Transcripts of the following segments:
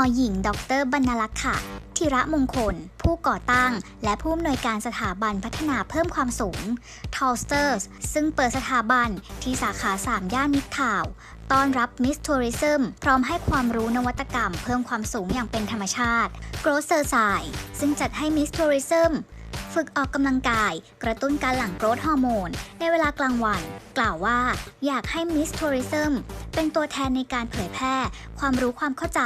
อหญิง ดรบรรณลักษ์ค่ะธีระมงคล ผู้ก่อตั้ง และผู้อำนวยการสถาบันพัฒนาเพิ่มความสูง t o l s t e r s ซึ่งเปิดสถาบันที่สาขา 3 ย่านมิตรทาวต้อนรับมิสทัวริซึมพร้อมให้ความรู้นวัตกรรม เพิ่มความสูงอย่างเป็นธรรมชาติ g r o w t h e r s i ซึ่งจัดให้มิสทัวริซึมฝึกออกกำลังกาย กระตุ้นการหลั่งโกรทฮอร์โมน ในเวลากลางวัน กล่าวว่าอยากให้มิสทัวริซึม เป็นตัวแทนในการเผยแพร่ ความรู้ความเข้าใจ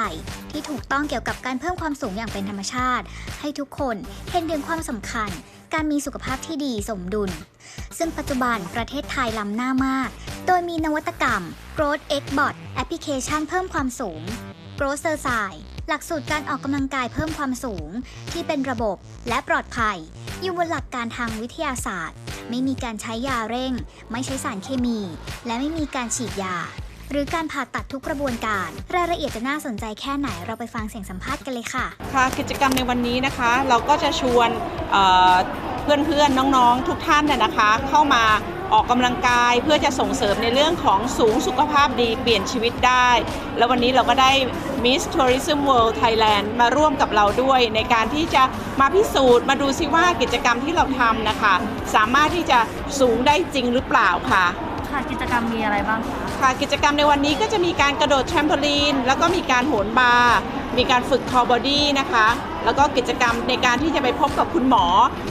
ที่ถูกต้องเกี่ยวกับการเพิ่มความสูงอย่างเป็นธรรมชาติ ให้ทุกคนเห็นถึงความสำคัญ การมีสุขภาพที่ดีสมดุล ซึ่งปัจจุบันประเทศไทยล้ำหน้ามาก โดยมีนวัตกรรม Growth X Bot แอปพลิเคชันเพิ่มความสูง Growth e r s i หลักสูตรการออกกำลังกายเพิ่มความสูง ที่เป็นระบบและปลอดภัย อยู่บนหลักการทางวิทยาศาสตร์ ไม่มีการใช้ยาเร่ง ไม่ใช้สารเคมี และไม่มีการฉีดยา หรือการผ่าตัดทุกกระบวนการ รายละเอียดจะน่าสนใจแค่ไหนเราไปฟังเสียงสัมภาษณ์กันเลยค่ะ ค่ะกิจกรรมในวันนี้นะคะ เราก็จะชวนเอ่อเพื่อนๆน้องๆ ทุกท่านน่ะนะคะ เข้ามาออกกำลังกายเพื่อจะส่งเสริมในเรื่องของสูงสุขภาพดีเปลี่ยนชีวิตได้ แล้ววันนี้เราก็ได้ Miss Tourism World Thailand มาร่วมกับเราด้วย ในการที่จะมาพิสูจน์ มาดูซิว่ากิจกรรมที่เราทำนะคะ สามารถที่จะสูงได้จริงหรือเปล่าค่ะ ค่ะกิจกรรมมีอะไรบ้างคะ ค่ะ กิจกรรมในวันนี้ก็จะมีการกระโดดแทมโพลีน แล้วก็มีการโหนบาร์มีการฝึกคอบอดี้นะคะ แล้วก็กิจกรรมในการที่จะไปพบกับคุณหมอ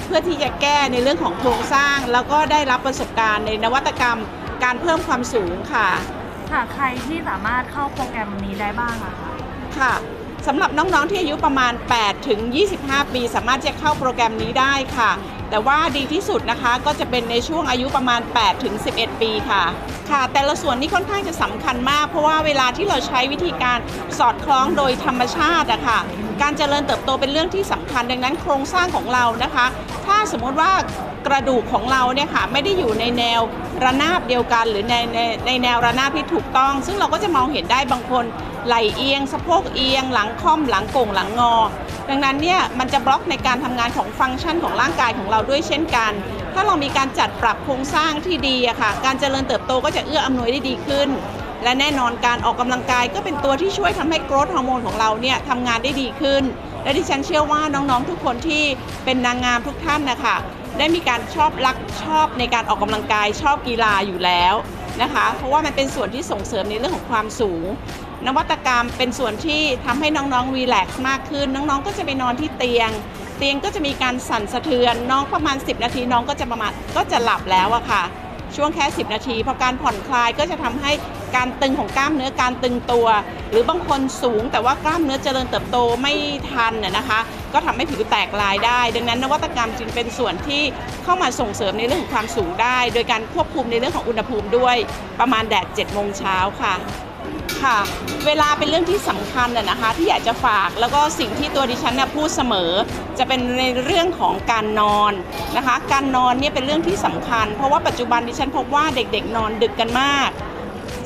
เพื่อที่จะแก้ในเรื่องของโครงสร้าง แล้วก็ได้รับประสบการณ์ในนวัตกรรม การเพิ่มความสูงค่ะ ค่ะใครที่สามารถเข้าโปรแกรมนี้ได้บ้างอะคะค่ะสำหรับน้องๆที่อายุประมาณ 8 ถึง 25 ปี สามารถจะเข้าโปรแกรมนี้ได้ค่ะ แต่ว่าดีที่สุดนะคะก็จะเป็นในช่วงอายุประมาณ 8 ถึง 11 ปีค่ะ ค่ะ แต่ละส่วนนี้ค่อนข้างจะสำคัญมาก เพราะว่าเวลาที่เราใช้วิธีการสอดคล้องโดยธรรมชาติอะค่ะการเจริญเติบโตเป็นเรื่องที่สำคัญดังนั้นโครงสร้างของเรานะคะ ถ้าสมมติว่ากระดูกของเราเนี่ยค่ะไม่ได้อยู่ในแนวระนาบเดียวกัน หรือในในในแนวระนาบที่ถูกต้อง ซึ่งเราก็จะมองเห็นได้บางคนไหลเอียง สะโพกเอียง หลังค่อมหลังโก่งหลังงอ ดังนั้นเนี่ยมันจะบล็อกในการทำงานของฟังก์ชันของร่างกายของเราด้วยเช่นกัน ถ้าเรามีการจัดปรับโครงสร้างที่ดีอะค่ะ การเจริญเติบโตก็จะเอื้ออำนวยได้ดีขึ้น และแน่นอนการออกกำลังกายก็เป็นตัวที่ช่วยทำให้โกรทฮอร์โมนของเราเนี่ยทำงานได้ดีขึ้น และดิฉันเชื่อว่าน้องๆทุกคนที่เป็นนางงามทุกท่านนะคะได้มีการชอบรักชอบในการออกกำลังกายชอบกีฬาอยู่แล้ว นะคะ เพราะว่ามันเป็นส่วนที่ส่งเสริมในเรื่องของความสูง นวัตกรรมเป็นส่วนที่ทำให้น้องๆรีแลกซ์มากขึ้น น้องๆก็จะไปนอนที่เตียง เตียงก็จะมีการสั่นสะเทือน น้องประมาณ 10 นาทีน้องก็จะประมาณก็จะหลับแล้วอะค่ะ ช่วงแค่ 10 นาทีพอการผ่อนคลายก็จะทำให้ การตึงของกล้ามเนื้อการตึงตัว หรือบางคนสูงแต่ว่ากล้ามเนื้อเจริญเติบโตไม่ทันน่ะนะคะ ก็ทำให้ผิวแตกลายได้ ดังนั้นนวัตกรรมจึงเป็นส่วนที่เข้ามาส่งเสริมในเรื่องของความสูงได้ โดยการควบคุมในเรื่องของอุณหภูมิด้วยประมาณแดด7โมงเช้าค่ะค่ะเวลาเป็นเรื่องที่สำคัญนะนะคะ ที่อยากจะฝากแล้วก็สิ่งที่ตัวดิฉันนะพูดเสมอ จะเป็นในเรื่องของการนอนนะคะ การนอนเนี่ยเป็นเรื่องที่สำคัญ เพราะว่าปัจจุบันดิฉันพบว่าเด็กๆ นอนดึกกันมาก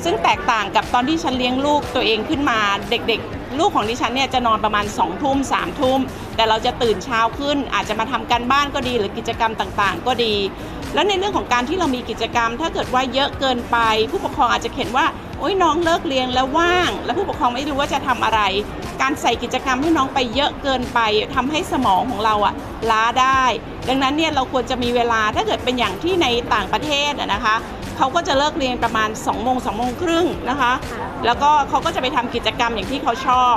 ซึ่งแตกต่างกับตอนที่ฉันเลี้ยงลูกตัวเองขึ้นมาเด็กๆ ลูกของดิฉันเนี่ยจะนอนประมาณ2องทุ่มสามทุ่ม แต่เราจะตื่นเช้าขึ้น อาจจะมาทำการบ้านก็ดีหรือกิจกรรมต่างๆ ก็ดี แล้วในเรื่องของการที่เรามีกิจกรรม ถ้าเกิดว่าเยอะเกินไป ผู้ปกครองอาจจะเห็นว่าโอ้ยน้องเลิกเรียนแล้วว่าง แล้วผู้ปกครองไม่รู้ว่าจะทำอะไร การใส่กิจกรรมให้น้องไปเยอะเกินไปทำให้สมองของเราอะล้าได้ ดังนั้นเนี่ยเราควรจะมีเวลาถ้าเกิดเป็นอย่างที่ในต่างประเทศนะคะ เขาก็จะเลิกเรียนประมาณ2โมง2โมงครึ่งนะคะ แล้วก็เขาก็จะไปทำกิจกรรมอย่างที่เขาชอบ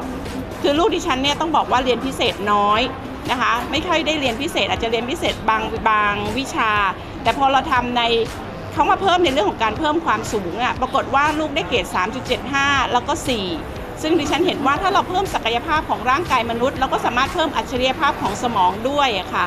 คือลูกดิฉันเนี่ยต้องบอกว่าเรียนพิเศษน้อยนะคะ ไม่ค่อยได้เรียนพิเศษ อาจจะเรียนพิเศษบางบางวิชา แต่พอเราทำในเขามาเพิ่มในเรื่องของการเพิ่มความสูงอะปรากฏว่าลูกได้เกรด3.75 แล้วก็ 4 ซึ่งดิฉันเห็นว่าถ้าเราเพิ่มศักยภาพของร่างกายมนุษย์ เราก็สามารถเพิ่มอัจฉริยภาพของสมองด้วยอะค่ะ